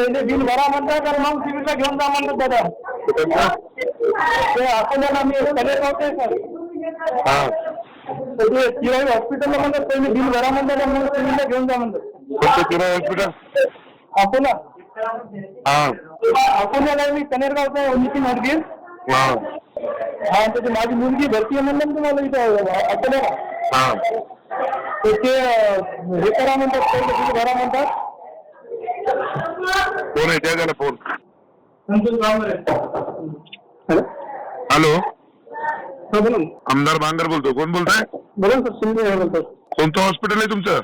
पहिले बिल भरा म्हणतात तर मग सिव्हिलला घेऊन जा म्हणतात दादा ते अकोल्याला मी कलेक्ट होते सर. हा. तर ते चिराई हॉस्पिटलला म्हणतात पहिले बिल भरा म्हणतात आणि मग सिव्हिलला घेऊन जा म्हणतात कोणतं किराय हॉस्पिटल अकोला. हा. अकोल्याला मी कनेरगावचा आहे नितीन हा. हा तर ते माझी मुलगी भरती आहे म्हणलं ना तुम्हाला इथं अकोल्याला. हा. तर ते हे करा म्हणतात पहिले बिल भरा म्हणतात. कोण आहे त्या त्याला फोन हॅलो हा बोला ना. आमदार बांगर बोलतो कोण बोलताय बोला ना सर शिंदे हे बोलतो कोणतं हॉस्पिटल आहे तुमचं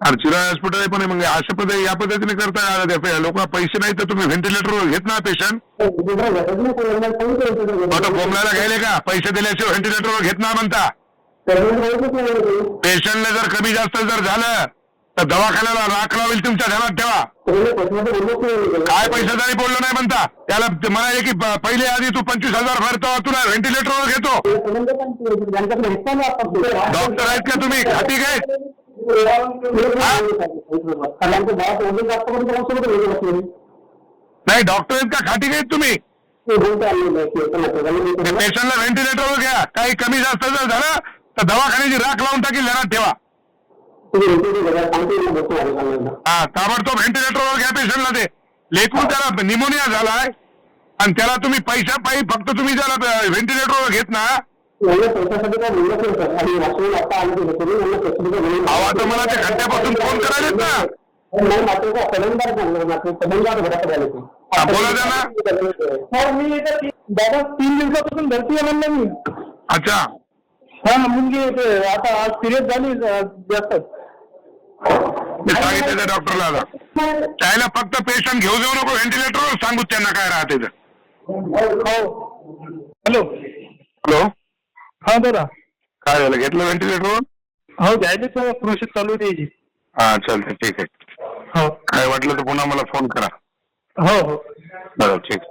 अरे चिराय हॉस्पिटल आहे पण मग अशा पद्धती या पद्धतीने करताय लोक पैसे नाही तर तुम्ही व्हेंटिलेटरवर घेत ना पेशंट आता बोंबलायला घ्यायले का पैसे दिल्याशिवाय व्हेंटिलेटरवर घेत ना म्हणता पेशंटला जर कमी जास्त जर झालं तर दवाखान्याला राख लावेल तुमच्या ध्यानात ठेवा काय पैशाचाही बोललो नाही म्हणता. त्याला म्हणाले की पहिले आधी तू पंचवीस हजार भरतो तुला व्हेंटिलेटरवर घेतो. डॉक्टर आहेत का तुम्ही? खाती काय? नाही डॉक्टर आहेत का? खाटी घेत तुम्ही? पेशंटला व्हेंटिलेटरवर घ्या. काही कमी जास्त जर झालं तर दवाखान्याची राख लावून टाकील घरात ठेवा हा ताबडतोब व्हेंटिलेटरवर घ्या पेशंटला ते? लेकरून त्याला निमोनिया झालाय आणि त्याला तुम्ही पैसा पायी फक्त तुम्ही त्याला व्हेंटिलेटरवर घेत ना अहो आता मला ते घंट्यापासून फोन करायलेत ना. हा, बोला त्यांना. सर मी इथं ती- दादा तीन दिवसापासून भरती आहे म्हणलं मी. अच्छा. हा मुलगी ते आता आज सिरियस झाली अं, जास्त. मी सांगितलं त्या डॉक्टरला आता. त्याला फक्त पेशंट घेऊ जाऊ नको व्हेंटिलेटरवर सांगू त्यांना काय राहते तर हॅलो. हॅलो. हा दादा काय झालं घेतलं व्हेंटिलेटरवर हो घ्यायची सर प्रोसेस चालू आहे त्याची. हा चालतंय ठीक आहे. हो. काय वाटलं तर पुन्हा मला फोन करा. हो हो. बरं ठीक.